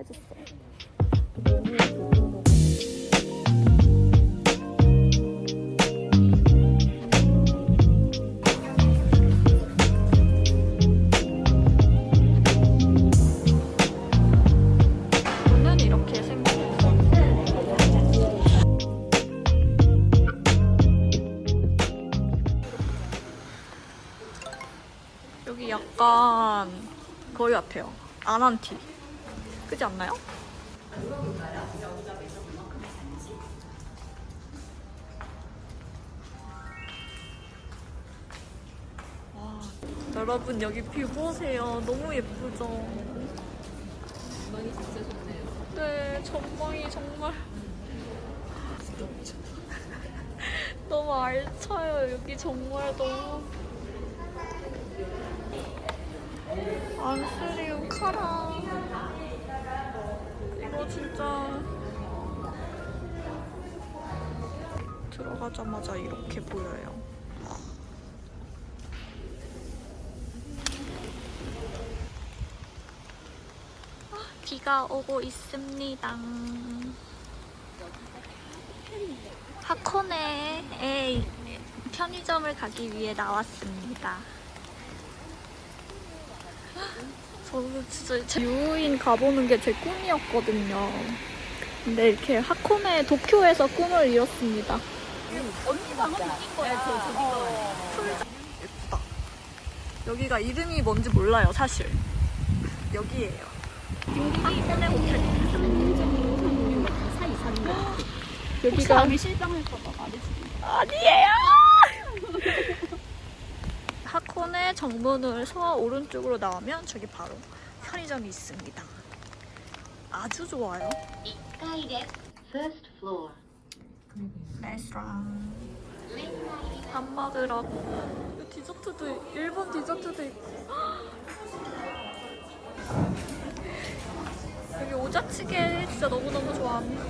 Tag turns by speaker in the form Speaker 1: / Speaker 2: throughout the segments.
Speaker 1: 해줬어요. 여기 약간 거기 같아요. 아난티. 그지 않나요? 와, 여러분 여기 뷰 보세요. 너무 예쁘죠?
Speaker 2: 전망이 진짜 좋네요.
Speaker 1: 네, 전망이 정말 너무 알차요. 여기 정말 너무 안쓰리움 카라 이거 진짜 들어가자마자 이렇게 보여요. 비가 오고 있습니다. 하코네에 편의점을 가기 위해 나왔습니다. 저는 진짜 제 유인 가보는 게 제 꿈이었거든요. 근데 이렇게 하코네 도쿄에서 꿈을 이뤘습니다. 언니가 한번 낀 거야. 풀자. 예쁘다. 여기가 이름이 뭔지 몰라요, 사실. 여기예요. 하코네 호텔. 여기가
Speaker 2: 실망할까봐 말해주고.
Speaker 1: 아니에요. 이번에 정문을 서와 오른쪽으로 나오면 저기 바로 편의점이 있습니다. 아주 좋아요. 레스토랑 밥 먹으라고. 디저트도 일본 디저트도 있고. 여기 오자치게 진짜 너무너무 좋아합니다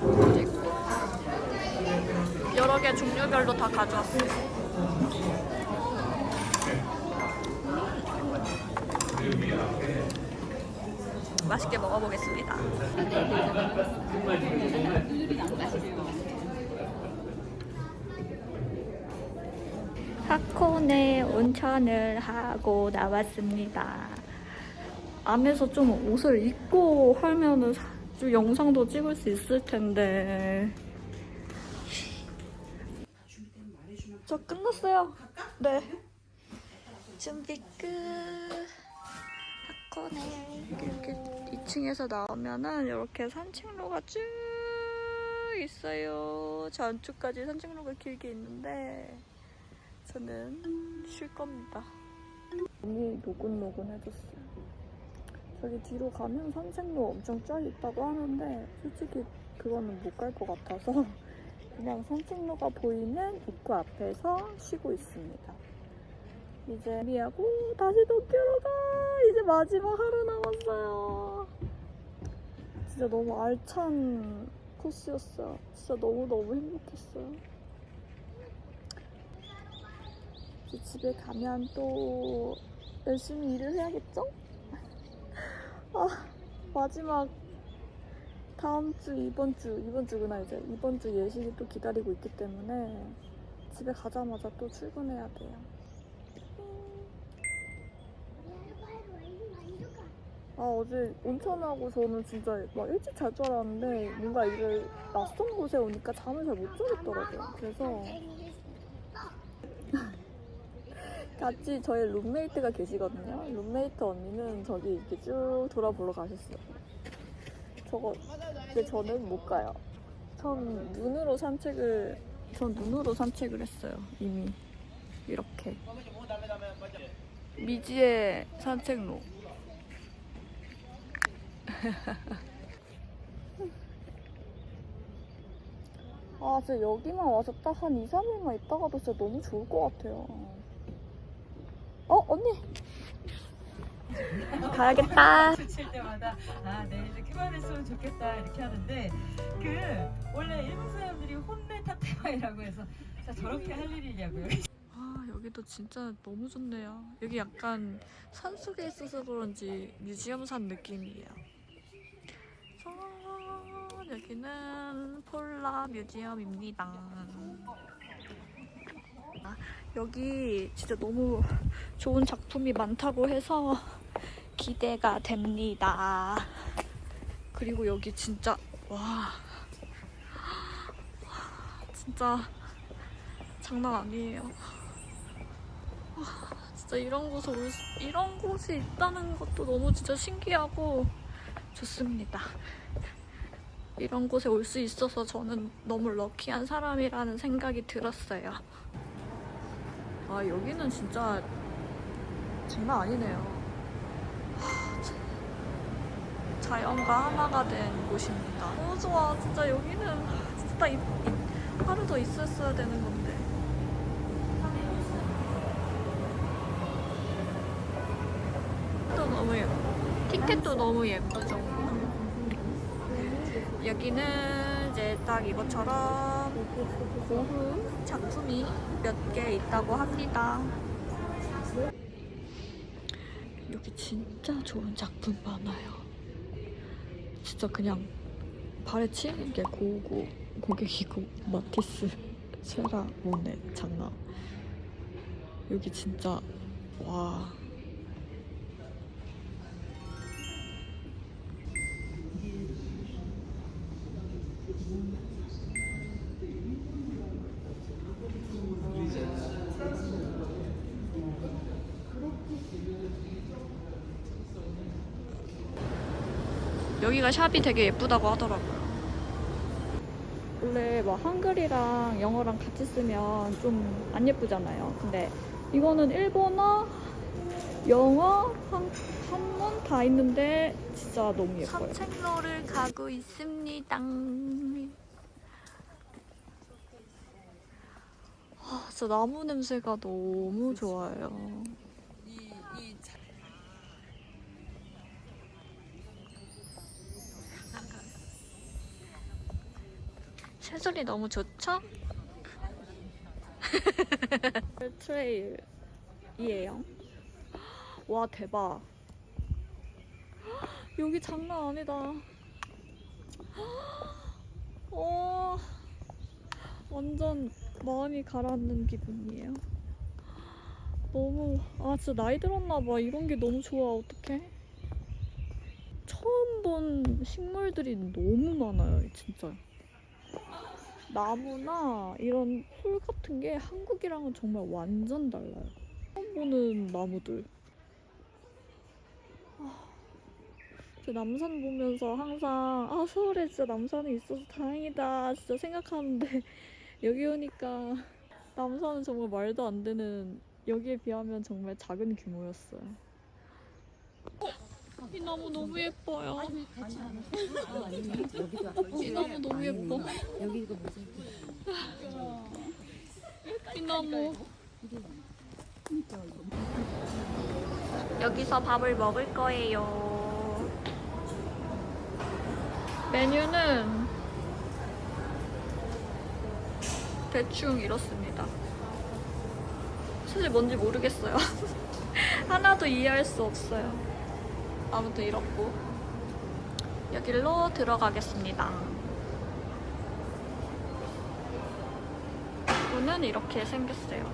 Speaker 1: 그리고. 여러 개 종류별로 다 가져왔어요. 맛있게 먹어보겠습니다 하코네 온천을 하고 나왔습니다. 안에서 좀 옷을 입고 하면은 사- 좀 영상도 찍을 수 있을 텐데. 저 끝났어요. 네. 준비 끝. 하코네 이렇게 2층에서 나오면은 이렇게 산책로가 쭉 있어요. 저 안쪽까지 산책로가 길게 있는데. 저는 쉴 겁니다. 너무 노곤노곤해졌어요. 저기 뒤로 가면 산책로 엄청 쫙 있다고 하는데 솔직히 그거는 못 갈 것 같아서 그냥 산책로가 보이는 입구 앞에서 쉬고 있습니다. 이제 준비하고 다시 도쿄로 가! 이제 마지막 하루 남았어요. 진짜 너무 알찬 코스였어요. 진짜 너무너무 행복했어요. 이제 집에 가면 또 열심히 일을 해야겠죠? 아, 마지막 다음 주, 이번 주, 이번 주구나 이제 이번 주 예식이 또 기다리고 있기 때문에 집에 가자마자 또 출근해야 돼요. 아 어제 온천하고 저는 진짜 막 일찍 잘 줄 알았는데 뭔가 이제 낯선 곳에 오니까 잠을 잘 못 자겠더라고요. 그래서 같이 저희 룸메이트가 계시거든요. 룸메이트 언니는 저기 이렇게 쭉 돌아보러 가셨어요. 저거, 근데 저는 못 가요. 전 눈으로 산책을, 전 눈으로 산책을 했어요. 이미. 이렇게. 미지의 산책로. 아, 진짜 여기만 와서 딱 한 2, 3일만 있다가도 진짜 너무 좋을 것 같아요. 어, 언니! 가야겠다.
Speaker 3: 칠 때마다 아 내일 이제 그만했으면 좋겠다 이렇게 하는데 그 원래 일본 사람들이 혼내 타테마이라고 해서 자 저렇게 할 일이냐고요
Speaker 1: 아, 여기도 진짜 너무 좋네요. 여기 약간 산속에 있어서 그런지 뮤지엄 산 느낌이에요. 여기는 폴라 뮤지엄입니다. 아, 여기 진짜 너무 좋은 작품이 많다고 해서 기대가 됩니다. 그리고 여기 진짜 와 진짜 장난 아니에요. 와, 진짜 이런 곳에 이런 곳이 있다는 것도 너무 진짜 신기하고 좋습니다. 이런 곳에 올 수 있어서 저는 너무 럭키한 사람이라는 생각이 들었어요. 아 여기는 진짜 장난 아니네요. 자연과 하나가 된 곳입니다. 너무 좋아. 진짜 여기는 진짜 이- 이- 하루 더 있었어야 되는 건데. 또 너무 예뻐. 티켓도 너무 예쁘죠. 여기는 이제 딱 이것처럼 고흐 작품이 몇 개 있다고 합니다. 여기 진짜 좋은 작품 많아요. 진짜 그냥 발에 치이는 게 고고 고객이고 마티스, 세라, 모네, 장난. 여기 진짜 와. 여기가 샵이 되게 예쁘다고 하더라고요. 원래 뭐 한글이랑 영어랑 같이 쓰면 좀 안 예쁘잖아요. 근데 이거는 일본어, 영어, 한, 한문 다 있는데 진짜 너무 예뻐요. 산책로를 가고 있습니다. 아, 진짜 나무 냄새가 너무 좋아요. 새소리 너무 좋죠? 트레일이에요. 와 대박. 여기 장난 아니다. 어, 완전 마음이 가라앉는 기분이에요. 너무 아 진짜 나이 들었나 봐. 이런 게 너무 좋아. 어떡해? 처음 본 식물들이 너무 많아요. 진짜. 나무나 이런 풀 같은 게 한국이랑은 정말 완전 달라요. 처음 보는 나무들. 아, 저 남산 보면서 항상 아 서울에 진짜 남산이 있어서 다행이다 진짜 생각하는데 여기 오니까 남산은 정말 말도 안 되는 여기에 비하면 정말 작은 규모였어요. 이 나무 너무 예뻐요. 이 나무 너무 예뻐.
Speaker 2: 여기 이거 무슨
Speaker 1: 이 나무. 여기서 밥을 먹을 거예요. 메뉴는 대충 이렇습니다. 사실 뭔지 모르겠어요. 하나도 이해할 수 없어요. 아무튼 이렇고 여기로 들어가겠습니다. 문은 이렇게 생겼어요.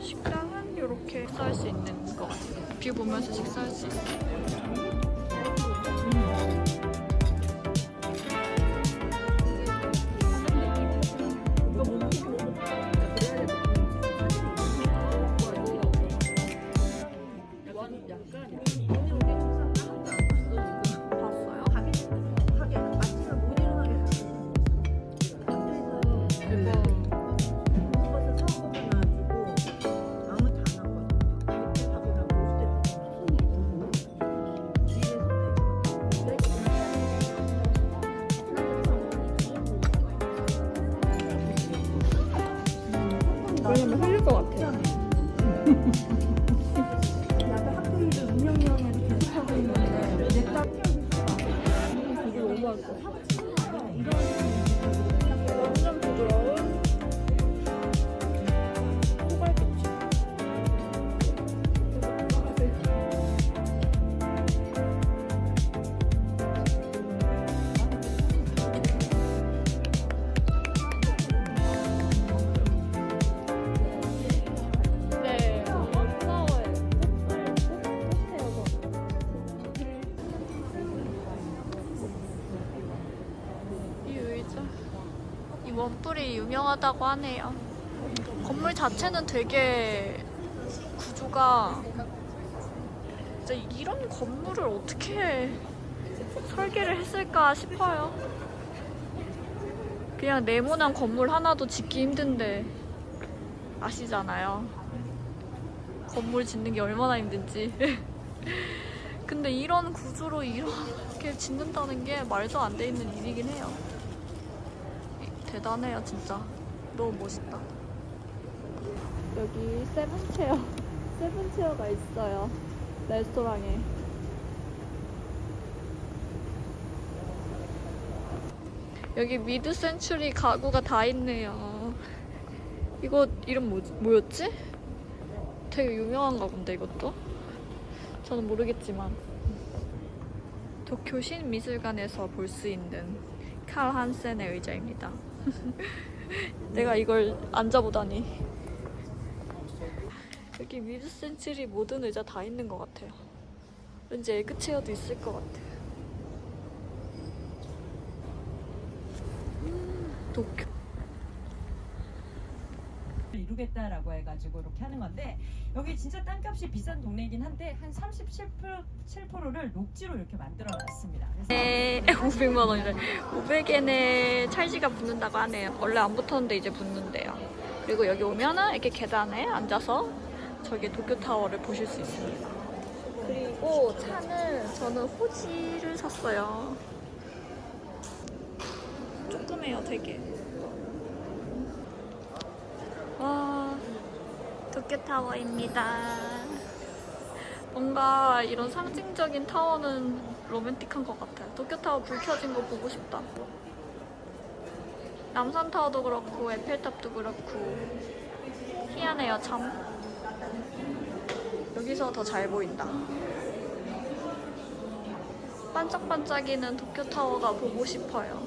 Speaker 1: 식당은 이렇게 식사할 수 있는 것 같아요. 뷰 보면서 식사할 수 있어요. Thank you. 원뿔이 유명하다고 하네요. 건물 자체는 되게 구조가 이런 건물을 어떻게 설계를 했을까 싶어요. 그냥 네모난 건물 하나도 짓기 힘든데 아시잖아요. 건물 짓는 게 얼마나 힘든지. 근데 이런 구조로 이렇게 짓는다는 게 말도 안 돼 있는 일이긴 해요. 대단해요, 진짜. 너무 멋있다. 여기 세븐체어, 세븐체어가 있어요. 레스토랑에. 여기 미드 센츄리 가구가 다 있네요. 이거 이름 뭐, 뭐였지? 되게 유명한가 본데 이것도? 저는 모르겠지만 도쿄 신미술관에서 볼 수 있는 칼 한센의 의자입니다. 내가 이걸 앉아보다니. 여기 미드 센츄리 모든 의자 다 있는 것 같아요. 왠지 에그 체어도 있을 것 같아요. 음, 도쿄.
Speaker 3: 이루겠다라고 해가지고 이렇게 하는 건데 여기 진짜 땅값이 비싼 동네이긴 한데 한 37%를 녹지로 이렇게 만들어 놨습니다.
Speaker 1: 네, 500만 원이래. 500엔에 찰지가 붙는다고 하네요. 원래 안 붙었는데 이제 붙는데요. 그리고 여기 오면은 이렇게 계단에 앉아서 저기 도쿄 타워를 보실 수 있습니다. 그리고 차는 저는 호지를 샀어요. 조그매요, 되게. 와, 도쿄타워입니다. 뭔가 이런 상징적인 타워는 로맨틱한 것 같아요. 도쿄타워 불 켜진 거 보고 싶다. 남산타워도 그렇고 에펠탑도 그렇고 희한해요 참. 여기서 더 잘 보인다. 반짝반짝이는 도쿄타워가 보고 싶어요.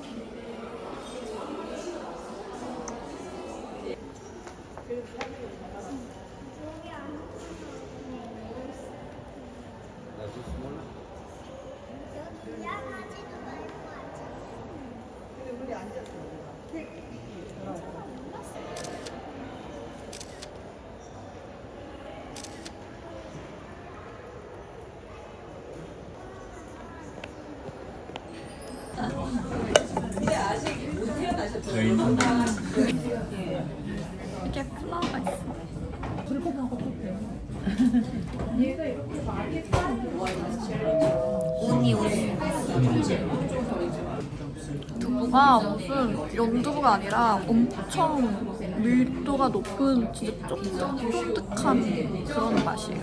Speaker 1: 이게 플라워가 있어. 두부가 무슨 연두부가 아니라 엄청 밀도가 높은 진짜 쫀득, 쫀득한 그런 맛이에요.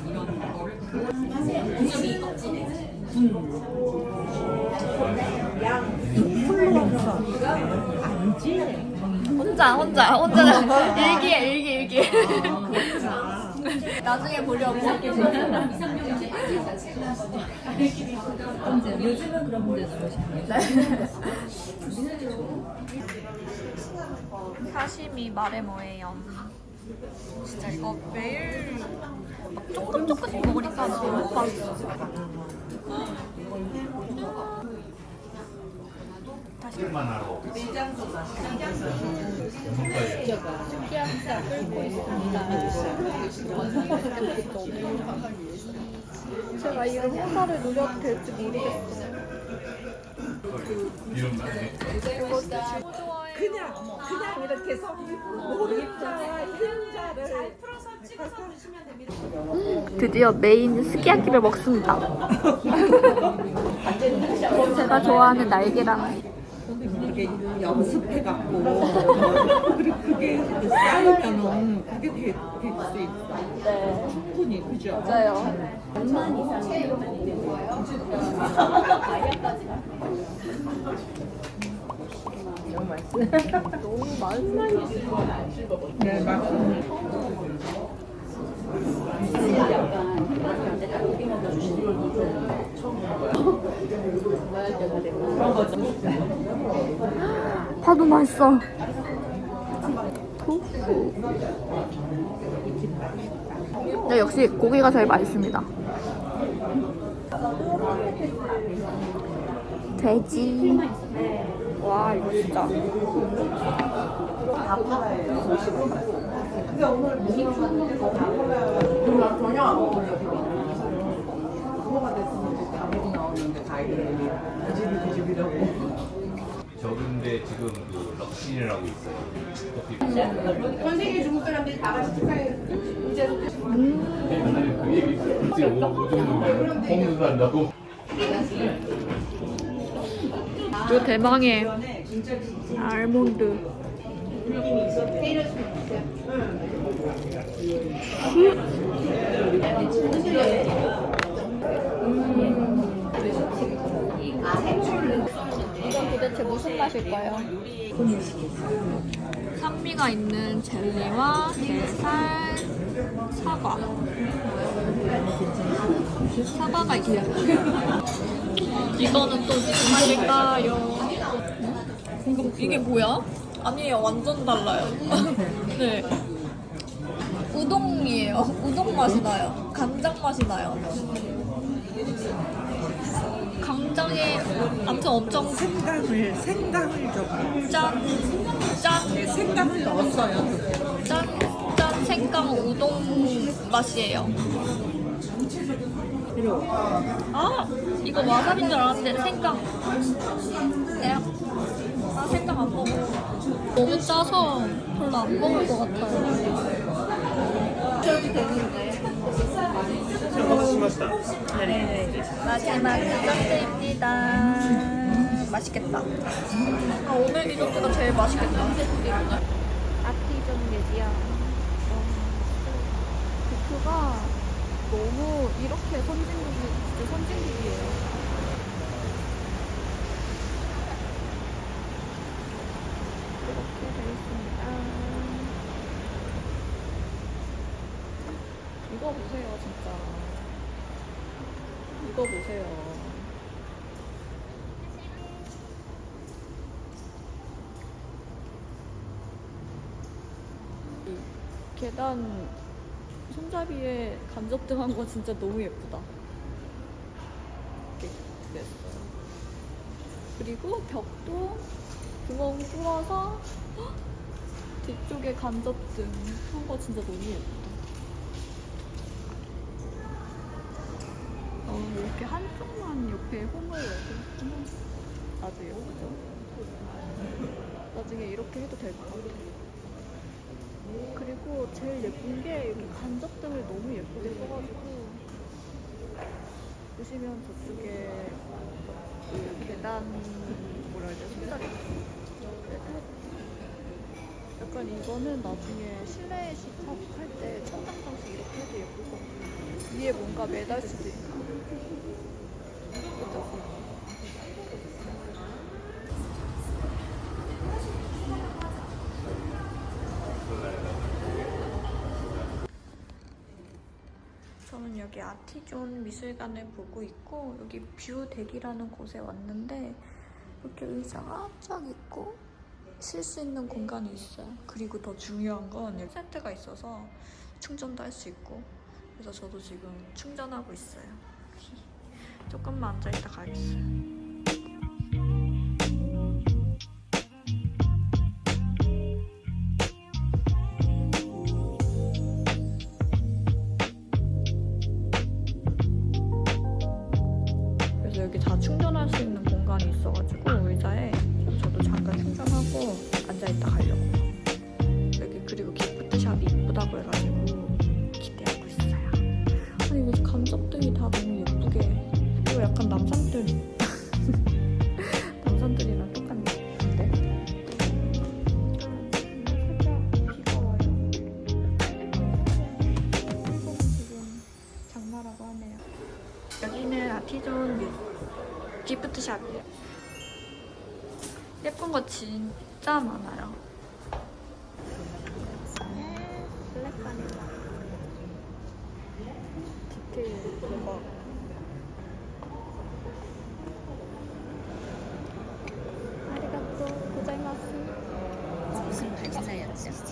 Speaker 1: 혼자 혼자 혼자 일기에 일기 일기 나중에 보려고.
Speaker 2: 요즘은 그런 문제도
Speaker 1: 사시미 말해 뭐예요? 진짜 이거 매일 막 조금 조금씩 먹으니까 너무 맛있어 다시 제가 이 회사를 노려도 될지 모르겠어요.
Speaker 4: 그냥 그냥 이렇게 해서 오른자와 흰자를
Speaker 1: 드디어 메인 스키야키를 먹습니다. 제가 좋아하는 날계란.
Speaker 4: 이게 연습해 갖고 그리고 그게 쌓이면은 그게 될수 있어.
Speaker 1: 네,
Speaker 4: 충분히 그죠?
Speaker 1: 맞아요. 너무 맛있어.
Speaker 4: 네 맞습니다.
Speaker 1: 파도 맛있어. 토fu. 네, 역시 고기가 제일 맛있습니다. 돼지. 와 이거 진짜
Speaker 5: 적은데 지금 그 럭신이라고 있어요. 커피. 그 얘기 지금 오 정도면 홈도 한다고.
Speaker 1: 요. 대망의 알몬드 이건 도대체 무슨 맛일까요? 산미가 있는 젤리와 게살, 사과. 사과가 있어요. 이거는 또 무슨 맛일까요? 이거 이게 뭐야? 아니에요, 완전 달라요. 네. 우동이에요. 우동 맛이 나요. 간장 맛이 나요. 간장에 아무튼 엄청
Speaker 4: 생강을 생강을 좀
Speaker 1: 짠, 짠,
Speaker 4: 네, 생강을 넣었어요.
Speaker 1: 짠, 짠 생강 우동 맛이에요. 아, 이거 와사비인 줄 알았는데 생강. 네. 아, 생강 안 먹어. 너무 짜서 별로 안 먹을 것 같아요. 네, 마지막 디저트입니다. 맛있겠다. 아, 오늘 디저트가 제일 맛있겠다. 아티존 뮤지엄. 데크가 너무 이렇게 선진국이 진짜 선진국이에요. 이렇게 되어 있습니다. 이거 보세요, 진짜. 이거 보세요. 이 계단 손잡이에 간접등 한 거 진짜 너무 예쁘다. 이렇게 됐어요. 그리고 벽도 구멍 뚫어서 헉! 뒤쪽에 간접등 한 거 진짜 너무 예쁘 이렇게 한쪽만 옆에 홈을 이렇게 놔줘요. 그죠? 나중에 이렇게 해도 될 것 같아요. 그리고 제일 예쁜 게 이렇게 간접등을 너무 예쁘게 써가지고 보시면 저쪽에 그 계단 뭐라 해야 되지? 손잡이 약간 이거는 나중에 실내 식탁 할때 천장 장식 이렇게 해도 예쁠 것 같아요. 위에 뭔가 매달 수도 있고. 그죠? 저는 여기 아티존 미술관을 보고 있고 여기 뷰 덱이라는 곳에 왔는데 이렇게 의자가 쫙 있고 쉴 수 있는 공간이 있어요. 그리고 더 중요한 건 세트가 있어서 충전도 할 수 있고 그래서 저도 지금 충전하고 있어요. 조금만 앉아있다 가겠어요. 기
Speaker 2: 발사